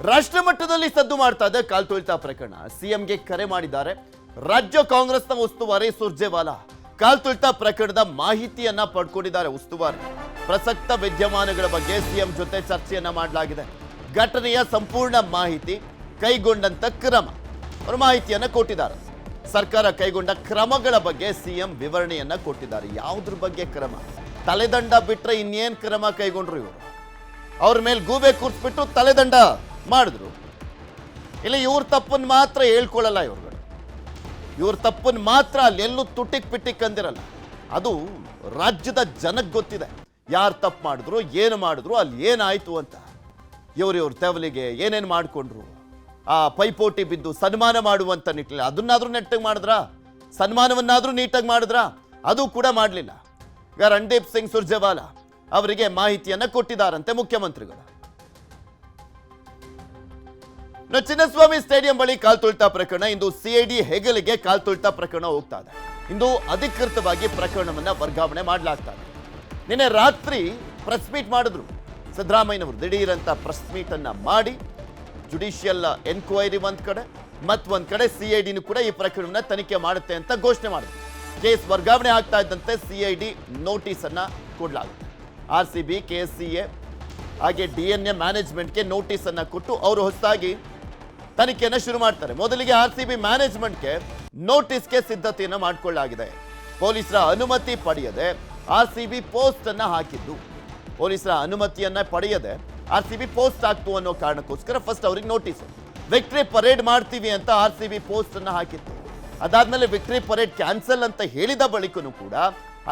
ರಾಷ್ಟ್ರ ಮಟ್ಟದಲ್ಲಿ ಸದ್ದು ಮಾಡ್ತಾ ಇದೆ ಕಾಲ್ ತುಳಿತ ಪ್ರಕರಣ. ಸಿಎಂಗೆ ಕರೆ ಮಾಡಿದ್ದಾರೆ. ರಾಜ್ಯ ಕಾಂಗ್ರೆಸ್ನ ಉಸ್ತುವಾರಿ ಸುರ್ಜೇವಾಲಾ ಕಾಲ್ ತುಳಿತ ಪ್ರಕರಣದ ಮಾಹಿತಿಯನ್ನ ಪಡ್ಕೊಂಡಿದ್ದಾರೆ ಉಸ್ತುವಾರಿ. ಪ್ರಸಕ್ತ ವಿದ್ಯಮಾನಗಳ ಬಗ್ಗೆ ಸಿಎಂ ಜೊತೆ ಚರ್ಚೆಯನ್ನ ಮಾಡಲಾಗಿದೆ. ಘಟನೆಯ ಸಂಪೂರ್ಣ ಮಾಹಿತಿ ಕೈಗೊಂಡಂತ ಕ್ರಮ. ಅವರು ಮಾಹಿತಿಯನ್ನ ಕೊಟ್ಟಿದ್ದಾರೆ. ಸರ್ಕಾರ ಕೈಗೊಂಡ ಕ್ರಮಗಳ ಬಗ್ಗೆ ಸಿಎಂ ವಿವರಣೆಯನ್ನ ಕೊಟ್ಟಿದ್ದಾರೆ. ಯಾವುದ್ರ ಬಗ್ಗೆ ಕ್ರಮ? ತಲೆದಂಡ ಬಿಟ್ರೆ ಇನ್ನೇನ್ ಕ್ರಮ ಕೈಗೊಂಡ್ರು ಇವರು? ಅವ್ರ ಮೇಲೆ ಗೂಬೆ ಕೂರಿಸ್ಬಿಟ್ಟು ತಲೆದಂಡ. ಮಾಡಿದ್ರು. ಇಲ್ಲ, ಇವ್ರ ತಪ್ಪನ್ನು ಮಾತ್ರ ಹೇಳ್ಕೊಳ್ಳಲ್ಲ ಇವ್ರುಗಳು. ಇವ್ರ ತಪ್ಪನ್ನು ಮಾತ್ರ ಅಲ್ಲೆಲ್ಲೂ ತುಟಿಕ್ ಪಿಟಿಕ್ ಅಂದಿರಲ್ಲ. ಅದು ರಾಜ್ಯದ ಜನಕ್ಕೆ ಗೊತ್ತಿದೆ. ಯಾರು ತಪ್ಪು ಮಾಡಿದ್ರು, ಏನು ಮಾಡಿದ್ರು, ಅಲ್ಲಿ ಏನಾಯ್ತು ಅಂತ. ಇವ್ರು ಇವ್ರ ತೆವಲಿಗೆ ಏನೇನು ಮಾಡಿಕೊಂಡ್ರು. ಆ ಪೈಪೋಟಿ ಬಿದ್ದು ಸನ್ಮಾನ ಮಾಡುವಂಥ ನಿಟ್ಟಿನಲ್ಲಿ ಅದನ್ನಾದರೂ ನೆಟ್ಟಗೆ ಮಾಡಿದ್ರಾ? ಸನ್ಮಾನವನ್ನಾದರೂ ನೀಟಾಗಿ ಮಾಡಿದ್ರಾ? ಅದು ಕೂಡ ಮಾಡಲಿಲ್ಲ. ಈಗ ರಣದೀಪ್ ಸಿಂಗ್ ಸುರ್ಜೇವಾಲಾ ಅವರಿಗೆ ಮಾಹಿತಿಯನ್ನು ಕೊಟ್ಟಿದ್ದಾರಂತೆ ಮುಖ್ಯಮಂತ್ರಿಗಳು. ಚಿನ್ನಸ್ವಾಮಿ ಸ್ಟೇಡಿಯಂ ಬಳಿ ಕಾಲ್ ತುಳಿತ ಪ್ರಕರಣ. ಇಂದು ಸಿಐಡಿ ಹೆಗಲಿಗೆ ಕಾಲ್ ತುಳಿತ ಪ್ರಕರಣ ಹೋಗ್ತಾ ಇದೆ ಇಂದು ಅಧಿಕೃತವಾಗಿ ಪ್ರಕರಣವನ್ನ ವರ್ಗಾವಣೆ ಮಾಡಲಾಗ್ತಾ ಇದೆ ನಿನ್ನೆ ರಾತ್ರಿ ಪ್ರೆಸ್ ಮೀಟ್ ಮಾಡಿದ್ರು. ಸಿದ್ದರಾಮಯ್ಯನವರು ದಿಢೀರಂತ ಪ್ರೆಸ್ ಮೀಟ್ ಅನ್ನ ಮಾಡಿ ಜುಡಿಷಿಯಲ್ ಎನ್ಕ್ವೈರಿ ಒಂದ್ ಕಡೆ, ಮತ್ ಒಂದ್ ಕಡೆ ಸಿಐಡಿನೂ ಕೂಡ ಈ ಪ್ರಕರಣವನ್ನ ತನಿಖೆ ಮಾಡುತ್ತೆ ಅಂತ ಘೋಷಣೆ ಮಾಡಿದ್ರು. ಕೇಸ್ ವರ್ಗಾವಣೆ ಆಗ್ತಾ ಇದ್ದಂತೆ ಸಿಐಡಿ ನೋಟಿಸ್ ಅನ್ನ ಕೊಡಲಾಗುತ್ತೆ. R C B K S C A ಹಾಗೆ ಡಿ ಎನ್ ಎ ಮ್ಯಾನೇಜ್ಮೆಂಟ್ಗೆ ನೋಟಿಸ್ ಅನ್ನ ಕೊಟ್ಟು ಅವರು ಹೊಸದಾಗಿ ತನಿಖೆಯನ್ನು ಶುರು ಮಾಡ್ತಾರೆ. ಮೊದಲಿಗೆ ಆರ್ ಸಿ ಬಿ ಮ್ಯಾನೇಜ್ಮೆಂಟ್ಗೆ ನೋಟಿಸ್ಗೆ ಸಿದ್ಧತೆಯನ್ನು ಮಾಡಿಕೊಳ್ಳಲಾಗಿದೆ. ಪೊಲೀಸರ ಅನುಮತಿ ಪಡೆಯದೆ ಆರ್ ಸಿ ಬಿ ಪೋಸ್ಟ್ ಅನ್ನ ಹಾಕಿದ್ದು. ಪೊಲೀಸರ ಅನುಮತಿಯನ್ನ ಪಡೆಯದೆ ಆರ್ ಸಿ ಬಿ ಪೋಸ್ಟ್ ಹಾಕ್ತು ಅನ್ನೋ ಕಾರಣಕ್ಕೋಸ್ಕರ ಫಸ್ಟ್ ಅವ್ರಿಗೆ ನೋಟಿಸ್. ವಿಕ್ಟ್ರಿ ಪರೇಡ್ ಮಾಡ್ತೀವಿ ಅಂತ ಆರ್ ಸಿ ಬಿ ಪೋಸ್ಟ್ ಅನ್ನ ಹಾಕಿತ್ತು. ಅದಾದ್ಮೇಲೆ ವಿಕ್ಟ್ರಿ ಪರೇಡ್ ಕ್ಯಾನ್ಸಲ್ ಅಂತ ಹೇಳಿದ ಬಳಿಕೂ ಕೂಡ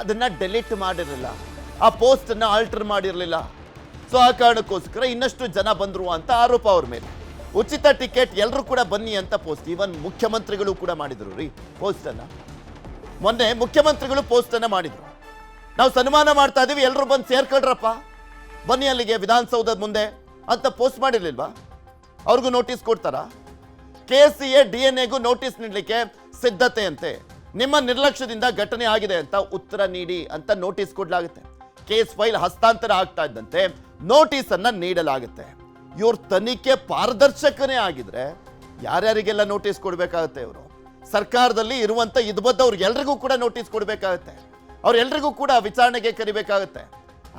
ಅದನ್ನ ಡೆಲೀಟ್ ಮಾಡಿರಲಿಲ್ಲ. ಆ ಪೋಸ್ಟ್ ಅನ್ನ ಆಲ್ಟರ್ ಮಾಡಿರಲಿಲ್ಲ. ಸೊ ಆ ಕಾರಣಕ್ಕೋಸ್ಕರ ಇನ್ನಷ್ಟು ಜನ ಬಂದ್ರು ಅಂತ ಆರೋಪ ಅವ್ರ ಮೇಲೆ. ಉಚಿತ ಟಿಕೆಟ್ ಎಲ್ಲರೂ ಕೂಡ ಬನ್ನಿ ಅಂತ ಪೋಸ್ಟ್ ಈವನ್ ಮುಖ್ಯಮಂತ್ರಿಗಳು ಕೂಡ ಮಾಡಿದ್ರು. ರೀ ಪೋಸ್ಟ್ ಅನ್ನ. ಮೊನ್ನೆ ಮುಖ್ಯಮಂತ್ರಿಗಳು ಪೋಸ್ಟ್ ಮಾಡಿದರು. ನಾವು ಸನ್ಮಾನ ಮಾಡ್ತಾ ಇದ್ದೀವಿ ಎಲ್ಲರೂ ಬಂದು ಸೇರ್ಕೊಳ್ರಪ್ಪ. ಬನ್ನಿ ಅಲ್ಲಿಗೆ ವಿಧಾನಸೌಧದ ಮುಂದೆ ಅಂತ ಪೋಸ್ಟ್ ಮಾಡಿರ್ಲಿಲ್ವಾ? ಅವ್ರಿಗೂ ನೋಟಿಸ್ ಕೊಡ್ತಾರಾ? K C A D N ಎಗೂ notice ನೀಡಲಿಕ್ಕೆ ಸಿದ್ಧತೆ ಅಂತೆ. ನಿಮ್ಮ ನಿರ್ಲಕ್ಷ್ಯದಿಂದ ಘಟನೆ ಆಗಿದೆ ಅಂತ ಉತ್ತರ ನೀಡಿ ಅಂತ ನೋಟಿಸ್ ಕೊಡಲಾಗುತ್ತೆ. ಕೇಸ್ ಫೈಲ್ ಹಸ್ತಾಂತರ ಆಗ್ತಾ ಇದ್ದಂತೆ ನೋಟಿಸ್ ಅನ್ನ ನೀಡಲಾಗುತ್ತೆ. ಇವ್ರ ತನಿಖೆ ಪಾರದರ್ಶಕನೇ ಆಗಿದ್ರೆ ಯಾರ್ಯಾರಿಗೆಲ್ಲ ನೋಟಿಸ್ ಕೊಡಬೇಕಾಗುತ್ತೆ ಇವರು? ಸರ್ಕಾರದಲ್ಲಿ ಇದ್ಬದ್ದವ್ರಿಗೆ ಎಲ್ರಿಗೂ ಕೂಡ ನೋಟಿಸ್ ಕೊಡಬೇಕಾಗುತ್ತೆ. ಅವ್ರೆಲ್ರಿಗೂ ಕೂಡ ವಿಚಾರಣೆಗೆ ಕರಿಬೇಕಾಗುತ್ತೆ.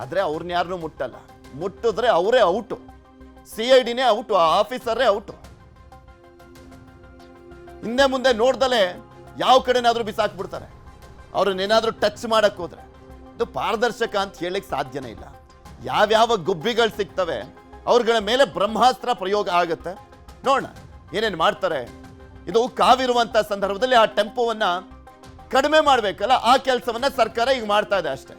ಆದ್ರೆ ಅವ್ರನ್ನ ಯಾರನ್ನೂ ಮುಟ್ಟಲ್ಲ. ಮುಟ್ಟಿದ್ರೆ ಅವರೇ ಔಟು. ಸಿ ಐ ಡಿನೇ ಔಟು ಆಫೀಸರೇ ಔಟು. ಹಿಂದೆ ಮುಂದೆ ನೋಡ್ದಲೆ ಯಾವ ಕಡೆನಾದ್ರೂ ಬಿಸಾಕ್ಬಿಡ್ತಾರೆ. ಅವ್ರನ್ನೇನಾದ್ರೂ ಟಚ್ ಮಾಡಕ್ ಹೋದ್ರೆ. ಇದು ಪಾರದರ್ಶಕ ಅಂತ ಹೇಳಕ್ ಸಾಧ್ಯನೇ ಇಲ್ಲ. ಯಾವ್ಯಾವ ಗುಬ್ಬಿಗಳು ಸಿಗ್ತವೆ ಅವ್ರಗಳ ಮೇಲೆ ಬ್ರಹ್ಮಾಸ್ತ್ರ ಪ್ರಯೋಗ ಆಗುತ್ತೆ. ನೋಡೋಣ, ಏನೇನು ಮಾಡ್ತಾರೆ. ಇದು ಕಾವಿರುವಂಥ ಸಂದರ್ಭದಲ್ಲಿ ಆ ಟೆಂಪೋವನ್ನ ಕಡಿಮೆ ಮಾಡಬೇಕಲ್ಲ, ಆ ಕೆಲಸವನ್ನ ಸರ್ಕಾರ ಈಗ ಮಾಡ್ತಾ ಇದೆ ಅಷ್ಟೇ.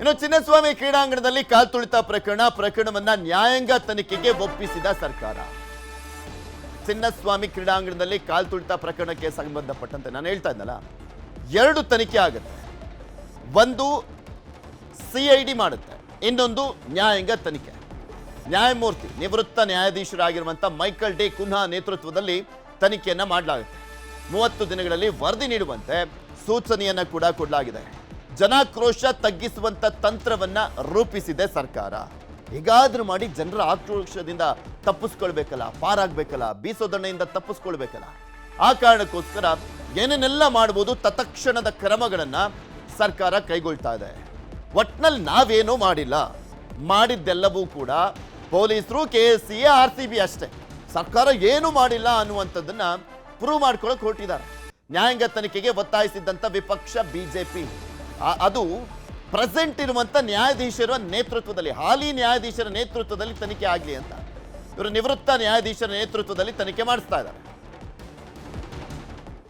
ಇನ್ನು ಚಿನ್ನಸ್ವಾಮಿ ಕ್ರೀಡಾಂಗಣದಲ್ಲಿ ಕಾಲ್ ತುಳಿತ ಪ್ರಕರಣ, ಪ್ರಕರಣವನ್ನ ನ್ಯಾಯಾಂಗ ತನಿಖೆಗೆ ಒಪ್ಪಿಸಿದ ಸರ್ಕಾರ. ಚಿನ್ನಸ್ವಾಮಿ ಕ್ರೀಡಾಂಗಣದಲ್ಲಿ ಕಾಲ್ ತುಳಿತ ಪ್ರಕರಣಕ್ಕೆ ಸಂಬಂಧಪಟ್ಟಂತೆ ನಾನು ಹೇಳ್ತಾ ಇದ್ದಲ್ಲ ಎರಡು ತನಿಖೆ ಆಗುತ್ತೆ. ಒಂದು ಸಿ ಐ ಮಾಡುತ್ತೆ. ಇನ್ನೊಂದು ನ್ಯಾಯಾಂಗ ತನಿಖೆ. ನ್ಯಾಯಮೂರ್ತಿ, ನಿವೃತ್ತ ನ್ಯಾಯಾಧೀಶರಾಗಿರುವಂಥ ಮೈಕಲ್ ಡಿ. ಕುನ್ಹಾ ನೇತೃತ್ವದಲ್ಲಿ ತನಿಖೆಯನ್ನ ಮಾಡಲಾಗುತ್ತೆ. ಮೂವತ್ತು ದಿನಗಳಲ್ಲಿ ವರದಿ ನೀಡುವಂತೆ ಸೂಚನೆಯನ್ನ ಕೂಡ ಕೊಡಲಾಗಿದೆ. ಜನಾಕ್ರೋಶ ತಗ್ಗಿಸುವಂತ ತಂತ್ರವನ್ನ ರೂಪಿಸಿದೆ ಸರ್ಕಾರ. ಹೇಗಾದ್ರೂ ಮಾಡಿ ಜನರ ಆಕ್ರೋಶದಿಂದ ತಪ್ಪಿಸ್ಕೊಳ್ಬೇಕಲ್ಲ, ಪಾರಾಗ್ಬೇಕಲ್ಲ, ಬೀಸೋದಣ್ಣೆಯಿಂದ ತಪ್ಪಿಸ್ಕೊಳ್ಬೇಕಲ್ಲ. ಆ ಕಾರಣಕ್ಕೋಸ್ಕರ ಏನೇನೆಲ್ಲ ಮಾಡ್ಬೋದು, ತತ್ಕ್ಷಣದ ಕ್ರಮಗಳನ್ನ ಸರ್ಕಾರ ಕೈಗೊಳ್ತಾ ಇದೆ. ಒಟ್ನಲ್ಲಿ ನಾವೇನೂ ಮಾಡಿಲ್ಲ. ಮಾಡಿದ್ದೆಲ್ಲವೂ ಕೂಡ ಪೊಲೀಸರು, K S C, R C B ಅಷ್ಟೇ. ಸರ್ಕಾರ ಏನು ಮಾಡಿಲ್ಲ ಅನ್ನುವಂಥದ್ದನ್ನ ಪ್ರೂವ್ ಮಾಡ್ಕೊಳಕ್ ಹೊರಟಿದ್ದಾರೆ. ನ್ಯಾಯಾಂಗ ತನಿಖೆಗೆ ಒತ್ತಾಯಿಸಿದ್ದಂಥ ವಿಪಕ್ಷ ಬಿ ಜೆ ಪಿ ಅದು ಪ್ರೆಸೆಂಟ್ ಇರುವಂತ ನ್ಯಾಯಾಧೀಶರ ನೇತೃತ್ವದಲ್ಲಿ, ಹಾಲಿ ನ್ಯಾಯಾಧೀಶರ ನೇತೃತ್ವದಲ್ಲಿ ತನಿಖೆ ಆಗಲಿ ಅಂತ. ಇವರು ನಿವೃತ್ತ ನ್ಯಾಯಾಧೀಶರ ನೇತೃತ್ವದಲ್ಲಿ ತನಿಖೆ ಮಾಡಿಸ್ತಾ ಇದ್ದಾರೆ.